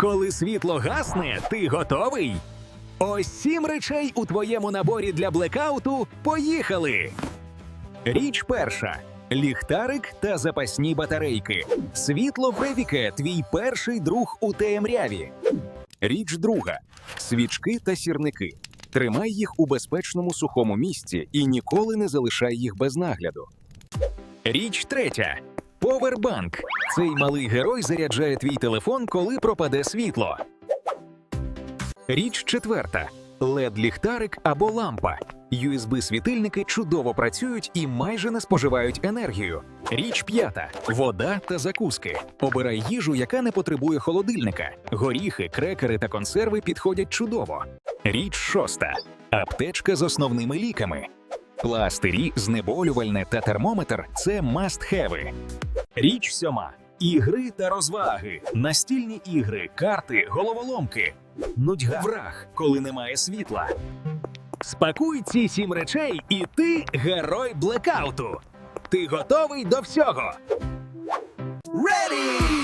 Коли світло гасне, ти готовий? Ось сім речей у твоєму наборі для блекауту. Поїхали! Річ перша: ліхтарик та запасні батарейки. Світло Бревіке – твій перший друг у темряві. Річ друга: свічки та сірники. Тримай їх у безпечному сухому місці і ніколи не залишай їх без нагляду. Річ третя. Повербанк. Цей малий герой заряджає твій телефон, коли пропаде світло. Річ четверта. LED-ліхтарик або лампа. USB-світильники чудово працюють і майже не споживають енергію. Річ п'ята. Вода та закуски. Обирай їжу, яка не потребує холодильника. Горіхи, крекери та консерви підходять чудово. Річ шоста. Аптечка з основними ліками. Пластирі, знеболювальне та термометр це must-have. Річ сьома. Ігри та розваги, настільні ігри, карти, головоломки. Нудьга враг, коли немає світла. Спакуй ці сім речей, і ти герой блекауту. Ти готовий до всього. Ready!